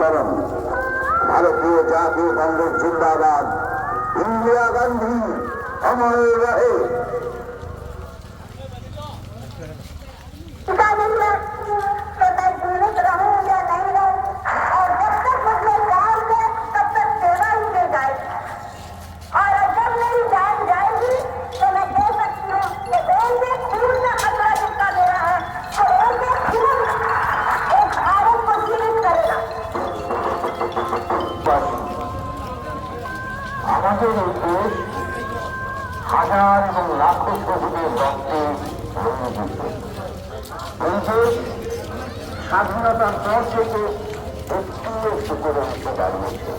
মাতরম ভারতীয় জাতীয় কংগ্রেস জিন্দাবাদ। ইন্দিরা গান্ধী অমর রহে। আমাদের এই হাজার এবং লাখো শহীদের রক্তে রঞ্জিত স্বাধীনতার পর থেকে একটু একটু করে উঠে দাঁড়িয়েছে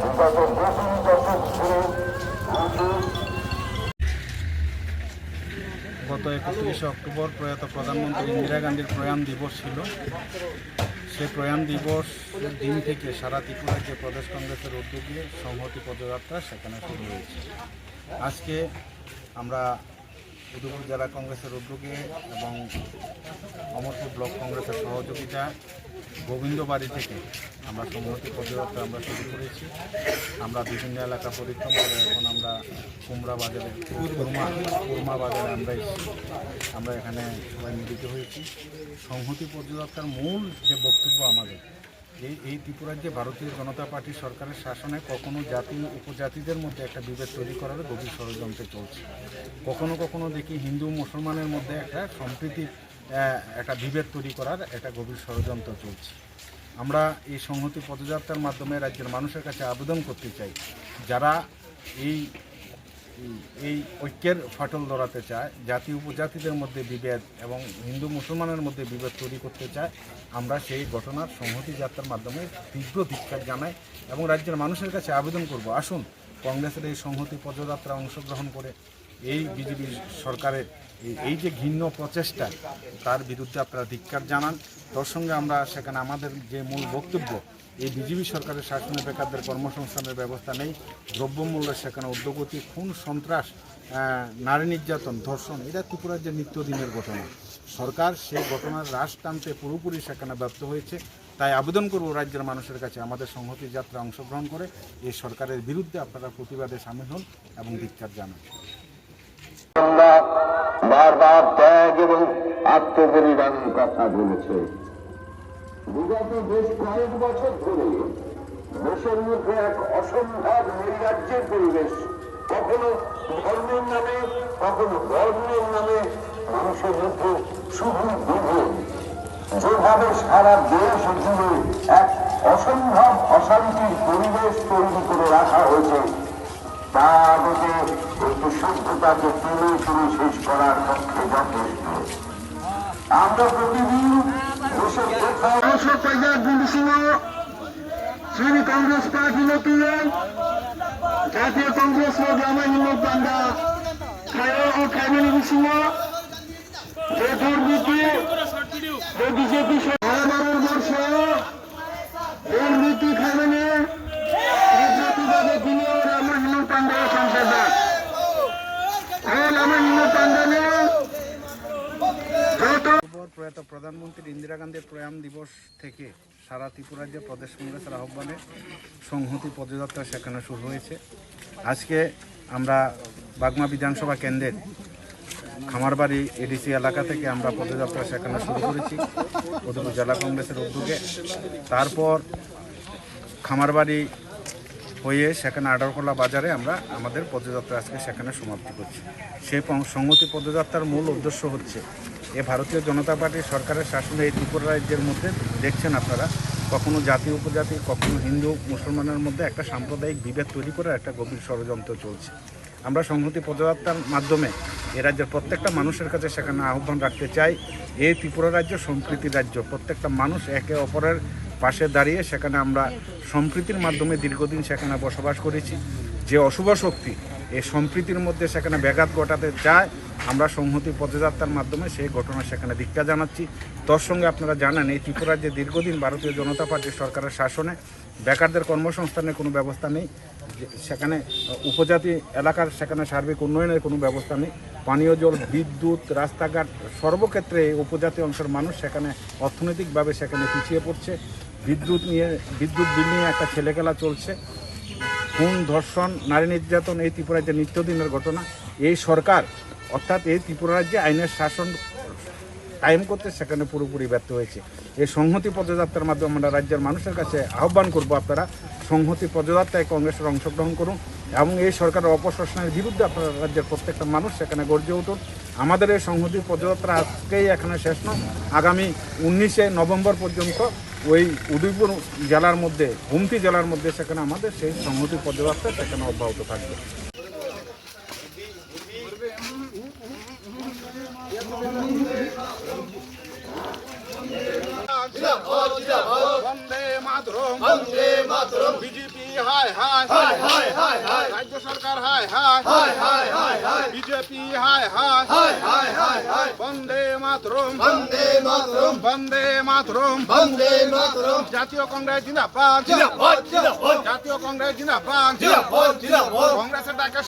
বিগত বহু দশক ধরে গত একত্রিশে অক্টোবর প্রয়াত প্রধানমন্ত্রী ইন্দিরা গান্ধীর প্রয়াণ দিবস ছিল। সেই প্রয়াণ দিবস দিন থেকে সারা ত্রিপুরা যে প্রদেশ কংগ্রেসের উদ্যোগে সংহতি পদযাত্রা সেখানে শুরু হয়েছে। আজকে আমরা উদয়পুর জেলা কংগ্রেসের উদ্যোগে এবং অমরপুর ব্লক কংগ্রেসের সহযোগিতা গোবিন্দবাড়ি থেকে আমরা সংহতি পদযাত্রা আমরা শুরু করেছি। আমরা বিভিন্ন এলাকা পরিক্রম করে এখন আমরা কুমড়া বাজারে কুরমা কুরমা বাজারে আমরা এসেছি। আমরা এখানে সবাই মিলিত হয়েছি। সংহতি পদযাত্রার মূল যে বক্তব্য আমাদের এই এই ত্রিপুরার যে ভারতীয় জনতা পার্টি সরকারের শাসনে কখনো জাতি, উপজাতিদের মধ্যে একটা বিভেদ তৈরি করার গভীর ষড়যন্ত্র চলছে। কখনো কখনো দেখি হিন্দু, মুসলমানের মধ্যে একটা সম্প্রীতির একটা বিভেদ তৈরি করার একটা গভীর ষড়যন্ত্র চলছে। আমরা এই সংহতি পদযাত্রার মাধ্যমে রাজ্যের মানুষের কাছে আবেদন করতে চাই, যারা এই এই- ঐক্যের ফাটল ধরাতে চায়, জাতি উপজাতিদের মধ্যে বিভেদ এবং হিন্দু মুসলমানের মধ্যে বিভেদ তৈরি করতে চায়, আমরা সেই ঘটনার সংহতি যাত্রার মাধ্যমে তীব্র ধিক্ষার জানাই এবং রাজ্যের মানুষের কাছে আবেদন করব। আসুন, কংগ্রেসের এই সংহতি পদযাত্রা অংশগ্রহণ করে এই বিজেপি সরকারের এই- যে ঘৃণ্য প্রচেষ্টা, তার বিরুদ্ধে আপনারা ধিক্কার জানান। তার সঙ্গে আমরা সেখানে আমাদের যে মূল বক্তব্য, এই বিজেপি সরকারের শাসনে বেকারদের কর্মসংস্থানের ব্যবস্থা নেই দ্রব্যমূল্যের সেখানে উদ্যোগতি, খুন, সন্ত্রাস নারী নির্যাতন, ধর্ষণ এটা ত্রিপুরার যে নিত্যদিনের ঘটনা। সরকার সেই ঘটনার হ্রাস টানতে পুরোপুরি সেখানে ব্যর্থ হয়েছে। তাই আবেদন করব রাজ্যের মানুষের কাছে আমাদের সংহতি যাত্রা অংশগ্রহণ করে, এই সরকারের বিরুদ্ধে আপনারা প্রতিবাদে সামিল হন এবং ধিক্কার জানান। আমরা বারবার ত্যাগ এবং আত্মবলিদানের কথা বলেছে। বিগত বেশ কয়েক বছর ধরে দেশের মধ্যে এক অসম্ভব নৈরাজ্যের পরিবেশ কখনো ধর্মের নামে, কখনো বর্ণের নামে মানুষের মধ্যে শুধু বিভেদ। যেভাবে সারা দেশ জুড়ে এক অসম্ভব অশান্তির পরিবেশ তৈরি করে রাখা হয়েছে তা আমাকে একটু সভ্যতাকে টেনে টেনে শেষ করার পক্ষে যথেষ্ট। আমরা প্রতিদিন দেশের কোথাও পঞ্জাব সিংহ শ্রী কংগ্রেস পার্টি নতুন জাতীয় কংগ্রেস গ্রামের নিমক বান্ধা খায় ও খাইবেন সিংহ যে দুর্নীতি বিজেপি প্রয়াত প্রধানমন্ত্রী ইন্দিরা গান্ধীর প্রয়াণ দিবস থেকে সারা ত্রিপুরার যে প্রদেশ কংগ্রেসের আহ্বানে সংহতি পদযাত্রা সেখানে শুরু হয়েছে। আজকে আমরা বাগমা বিধানসভা কেন্দ্রের খামারবাড়ি এডিসি এলাকা থেকে আমরা পদযাত্রা সেখানে শুরু করেছি, উদয়পুর জেলা কংগ্রেসের উদ্যোগে। তারপর খামারবাড়ি হয়ে সেখানে আডারকোলা বাজারে আমরা আমাদের পদযাত্রা আজকে সেখানে সমাপ্তি করছি। সেই সংহতি পদযাত্রার মূল উদ্দেশ্য হচ্ছে, এ ভারতীয় জনতা পার্টির সরকারের শাসনে এই ত্রিপুরা রাজ্যের মধ্যে দেখছেন আপনারা, কখনো জাতি উপজাতি, কখনো হিন্দু, মুসলমানের মধ্যে একটা সাম্প্রদায়িক বিভেদ তৈরি করার একটা গভীর ষড়যন্ত্র চলছে। আমরা সংহতি পদযাত্রার মাধ্যমে এ রাজ্যের প্রত্যেকটা মানুষের কাছে সেখানে আহ্বান রাখতে চাই, এই ত্রিপুরা রাজ্য সম্প্রীতির রাজ্য, প্রত্যেকটা মানুষ একে অপরের পাশে দাঁড়িয়ে সেখানে আমরা সম্প্রীতির মাধ্যমে দীর্ঘদিন সেখানে বসবাস করেছি। যে অশুভ শক্তি এই সম্প্রীতির মধ্যে সেখানে ব্যাঘাত ঘটাতে চায়, আমরা সংহতি পদযাত্রার মাধ্যমে সেই ঘটনা সেখানে দীক্ষা জানাচ্ছি। তোর সঙ্গে আপনারা জানেন, এই ত্রিপুরার যে দীর্ঘদিন ভারতীয় জনতা পার্টির সরকারের শাসনে বেকারদের কর্মসংস্থানের কোনো ব্যবস্থা নেই। সেখানে উপজাতি এলাকার সেখানে সার্বিক উন্নয়নের কোনো ব্যবস্থা নেই। পানীয় জল, বিদ্যুৎ, রাস্তাঘাট, সর্বক্ষেত্রে উপজাতি অংশের মানুষ সেখানে অর্থনৈতিকভাবে সেখানে পিছিয়ে পড়ছে। বিদ্যুৎ নিয়ে, বিদ্যুৎ বিল নিয়ে একটা ছেলেখেলা চলছে। খুন, ধর্ষণ, নারী নির্যাতন, এই ত্রিপুরার যে নিত্যদিনের ঘটনা। এই সরকার, অর্থাৎ এই ত্রিপুরা রাজ্যে আইনের শাসন কায়েম করতে সেখানে পুরোপুরি ব্যর্থ হয়েছে। এই সংহতি পদযাত্রার মাধ্যমে আমরা রাজ্যের মানুষের কাছে আহ্বান করব আপনারা, সংহতি পদযাত্রায় কংগ্রেসের অংশগ্রহণ করুন এবং এই সরকারের অপশাসনের বিরুদ্ধে আপনারা রাজ্যের প্রত্যেকটা মানুষ সেখানে গর্জে উঠুন। আমাদের এই সংহতি পদযাত্রা আজকেই এখানে শেষ নয়, আগামী উনিশে নভেম্বর পর্যন্ত ওই উদয়পুর জেলার মধ্যে হুমকি জেলার মধ্যে সেখানে আমাদের সেই সংহতি পদযাত্রা সেখানে অব্যাহত থাকবে। বিজেপি হায় হায় হায় হায় হায় হায়। রাজ্য সরকার হায় হায় হায় হায়। হায় হায় বিজেপি হায় হায়। হায় হায় হায়। হায় বন্দে মাতরম। বন্দে মাতরম। বন্দে মাতরম। বন্দে মাতরম। জাতীয় কংগ্রেস জিন্দাবাদ। জিন্দাবাদ জিন্দাবাদ। জাতীয় কংগ্রেস জিন্দাবাদ। জিন্দাবাদ জিন্দাবাদ। কংগ্রেসের ডাকে